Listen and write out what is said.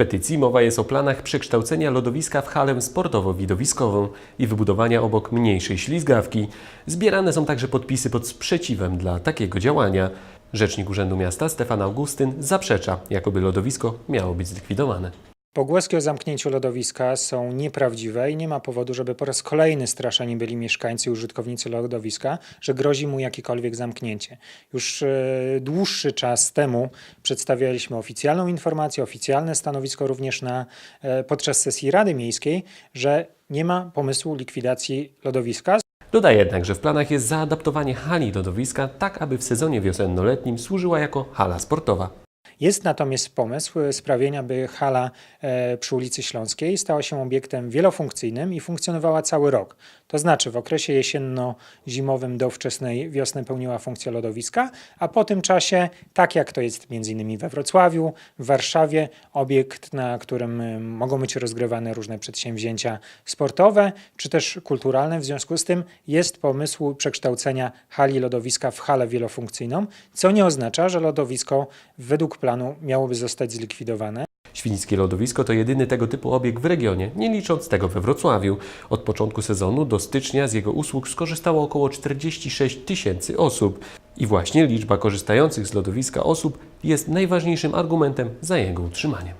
petycji mowa jest o planach przekształcenia lodowiska w halę sportowo-widowiskową i wybudowania obok mniejszej ślizgawki. Zbierane są także podpisy pod sprzeciwem dla takiego działania. Rzecznik Urzędu Miasta Stefan Augustyn zaprzecza, jakoby lodowisko miało być zlikwidowane. Pogłoski o zamknięciu lodowiska są nieprawdziwe i nie ma powodu, żeby po raz kolejny straszeni byli mieszkańcy i użytkownicy lodowiska, że grozi mu jakiekolwiek zamknięcie. Już e, dłuższy czas temu przedstawialiśmy oficjalną informację, oficjalne stanowisko również na, e, podczas sesji Rady Miejskiej, że nie ma pomysłu likwidacji lodowiska. Dodaje jednak, że w planach jest zaadaptowanie hali lodowiska tak, aby w sezonie wiosennoletnim służyła jako hala sportowa. Jest natomiast pomysł sprawienia, by hala e, przy ulicy Śląskiej stała się obiektem wielofunkcyjnym i funkcjonowała cały rok. To znaczy w okresie jesienno-zimowym do wczesnej wiosny pełniła funkcję lodowiska, a po tym czasie, tak jak to jest m.in. we Wrocławiu, w Warszawie, obiekt, na którym e, mogą być rozgrywane różne przedsięwzięcia sportowe czy też kulturalne. W związku z tym jest pomysł przekształcenia hali lodowiska w halę wielofunkcyjną, co nie oznacza, że lodowisko według planu miałoby zostać zlikwidowane. Świnickie lodowisko to jedyny tego typu obiekt w regionie, nie licząc tego we Wrocławiu. Od początku sezonu do stycznia z jego usług skorzystało około 46 tysięcy osób. I właśnie liczba korzystających z lodowiska osób jest najważniejszym argumentem za jego utrzymaniem.